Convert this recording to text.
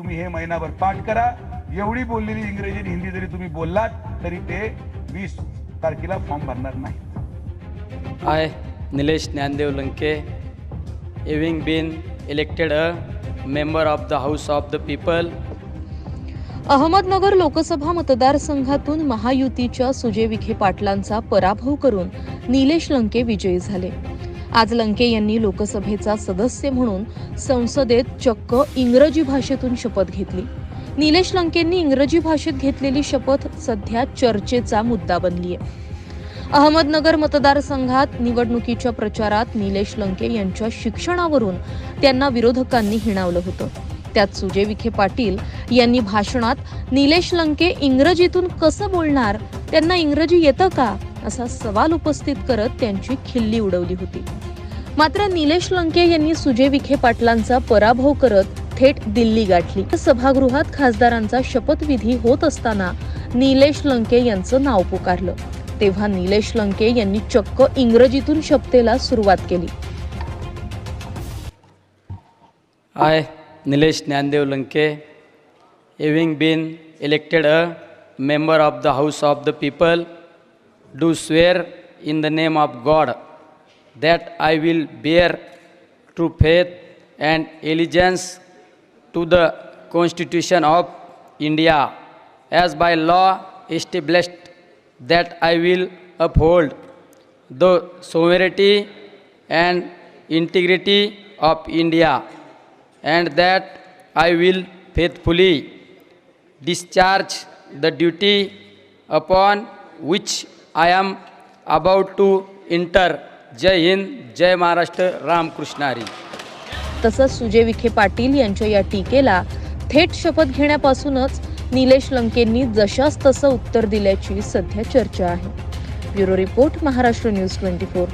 तुम्ही हे महिनाभर पाठ करा. एवढी बोललेली इंग्रजी आणि हिंदी जरी तुम्ही बोललात तरी ते वीस तारखेला फॉर्म भरणार नाही I, Nilesh Nyandev Lanke, having been elected a member of the House of the People, Ahmednagar Lok Sabha मतदारसंघातून महायुतीच्या सुजय विखे पाटलांचा पराभव करून निलेश लंके विजयी झाले. आज लंके यांनी लोकसभेचा सदस्य म्हणून संसदेत चक्क इंग्रजी भाषेतून शपथ घेतली. निलेश लंकेंनी इंग्रजी भाषेत घेतलेली शपथ सध्या चर्चेचा मुद्दा बनली आहे अहमदनगर मतदारसंघात निवडणुकीच्या प्रचारात निलेश लंके यांच्या शिक्षणावरून त्यांना विरोधकांनी हिणावलं होतं. त्यात सुजय विखे पाटील यांनी भाषणात निलेश लंके इंग्रजीतून कसं बोलणार? त्यांना इंग्रजी येतं का? असा सवाल उपस्थित करत त्यांची खिल्ली उडवली होती. मात्र निलेश लंके यांनी सुजय विखे पाटलांचा पराभव करत थेट दिल्ली गाठली. सभागृहात खासदारांचा शपथविधी होत असताना निलेश लंके यांचं नाव पुकारलं. तेव्हा निलेश लंके यांनी चक्क इंग्रजीतून शपथेला सुरुवात केली. I Nilesh Dnyandev Lanke having been elected a member of the house of the people do swear in the name of God that I will bear true faith and allegiance to the Constitution of India as by law established that I will uphold the sovereignty and integrity of India and that I will faithfully discharge the duty upon which I am about to enter जय हिंद जय महाराष्ट्र रामकृष्ण हरी तसंच सुजय विखे पाटील यांच्या या टीकेला थेट शपथ घेण्यापासूनच निलेश लंकेंनी जशास तसं उत्तर दिल्याची सध्या चर्चा आहे. Bureau report Maharashtra news twenty four.